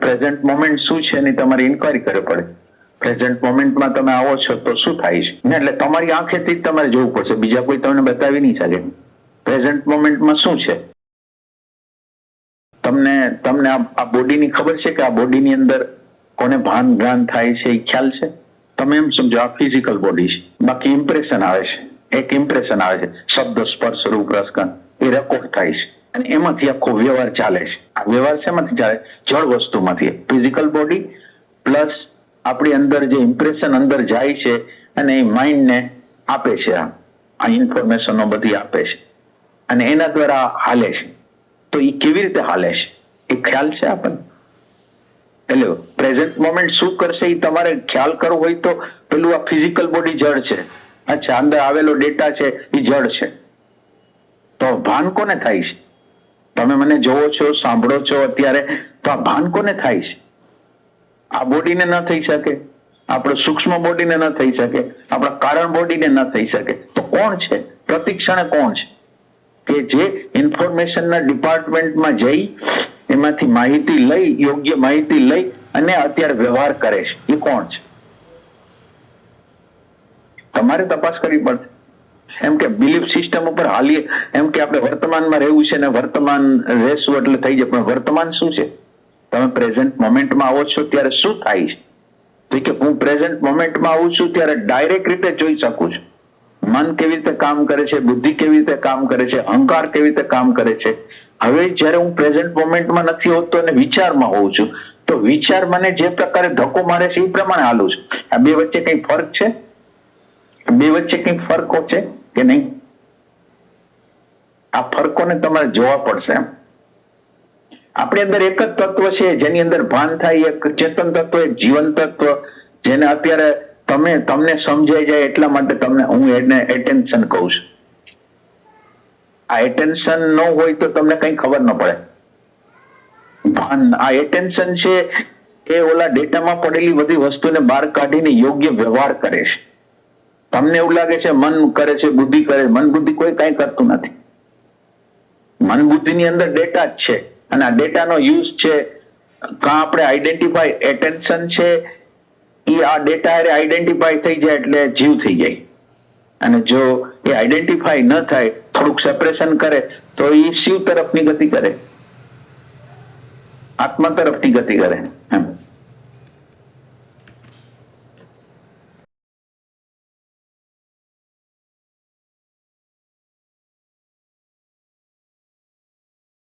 Present moment શું છે એની તમારે ઇન્કવાયરી કરવી પડે. પ્રેઝન્ટ મોમેન્ટમાં તમે આવો છો તો શું થાય છે? એટલે તમારી આંખેથી જ તમારે જોવું પડશે. બીજા કોઈ તમને બતાવી નહીં શકે. પ્રેઝન્ટ મોમેન્ટમાં શું છે? તમને તમને આ બોડીની ખબર છે કે આ બોડીની અંદર કોને ભાન જ્ઞાન થાય છે એ ખ્યાલ છે? તમે એમ સમજો, આ ફિઝિકલ બોડી છે. બાકી ઇમ્પ્રેશન આવે છે. એક ઇમ્પ્રેશન આવે છે. શબ્દ સ્પર્શ રૂપ રસકન એ રેકોર્ડ થાય છે. અને એમાંથી આખો વ્યવહાર ચાલે છે. વ્યવહાર શેમાંથી ચાલે? જળ વસ્તુમાંથી. ફિઝિકલ બોડી પ્લસ આપણી અંદર જે ઇમ્પ્રેશન અંદર જાય છે અને એ માઇન્ડને આપે છે આ ઇન્ફોર્મેશનો બધી આપે છે. અને એના દ્વારા હાલે છે. તો એ કેવી રીતે હાલે છે? એ ખ્યાલ છે આપણને? એટલે પ્રેઝન્ટ મોમેન્ટ શું કરશે એ તમારે ખ્યાલ કરવો હોય તો પેલું આ ફિઝિકલ બોડી જળ છે. અચ્છા, અંદર આવેલો ડેટા છે એ જળ છે. તો ભાન કોને થાય છે? તમે મને જોવો છો, સાંભળો છો અત્યારે, તો આ ભાન કોને થાય છે? આ બોડીને ન થઈ શકે. આપણો સૂક્ષ્મ બોડીને ન થઈ શકે. આપણા કારણ બોડીને ન થઈ શકે. તો કોણ છે? પ્રતિક્ષણે કોણ છે? કે જે ઇન્ફોર્મેશનના ડિપાર્ટમેન્ટમાં જઈ, એમાંથી માહિતી લઈ, યોગ્ય માહિતી લઈ અને અત્યારે વ્યવહાર કરે છે. એ કોણ છે? તમારે તપાસ કરવી પડશે. એમ કે બિલીફ સિસ્ટમ ઉપર હાલીએ. એમ કે આપણે વર્તમાનમાં રહેવું છે ને વર્તમાન રહેશું એટલે થઈ જાય. પણ વર્તમાન શું છે? તમે પ્રેઝન્ટ મોમેન્ટમાં આવો છો ત્યારે શું થાય છે? તો કે હું પ્રેઝન્ટ મોમેન્ટમાં આવું છું ત્યારે ડાયરેક્ટ રીતે જોઈ શકું છું. મન કેવી રીતે કામ કરે છે? બુદ્ધિ કેવી રીતે કામ કરે છે? અહંકાર કેવી રીતે કામ કરે છે? હવે જ્યારે હું પ્રેઝન્ટ મોમેન્ટમાં નથી હોતો અને વિચારમાં હોઉં છું, તો વિચાર મને જે પ્રકારે ધક્કો મારે છે એ પ્રમાણે હાલું છું. આ બે વચ્ચે કંઈ ફરક છે? બે વચ્ચે કંઈક ફરકો છે કે નહીં? આ ફરકોને તમારે જોવા પડશે એમ. આપણી અંદર એક જ તત્વ છે, જેની અંદર ભાન થાય, એક ચેતન તત્વ, એક જીવન તત્વ, જેને અત્યારે તમે, તમને સમજાઈ જાય એટલા માટે તમને હું એને એટેન્શન કહું છું. આ એટેન્શન ન હોય તો તમને કંઈ ખબર ન પડે. ભાન, આ એટેન્શન છે એ ઓલા ડેટામાં પડેલી બધી વસ્તુને બહાર કાઢીને યોગ્ય વ્યવહાર કરે છે. તમને એવું લાગે છે, મન કરે છે, બુદ્ધિ કરે. મન બુદ્ધિ કોઈ કાંઈ કરતું નથી. મન બુદ્ધિની અંદર ડેટા જ છે અને આ ડેટાનો યુઝ છે, કાં આપણે આઈડેન્ટિફાઈ એટેન્શન છે, એ આ ડેટા હારે આઈડેન્ટિફાઈ થઈ જાય એટલે જીવ થઈ જાય. અને જો એ આઈડેન્ટિફાઈ ન થાય, થોડુંક સેપરેશન કરે, તો એ શિવ તરફની ગતિ કરે. આત્મા તરફની ગતિ કરે, એમ.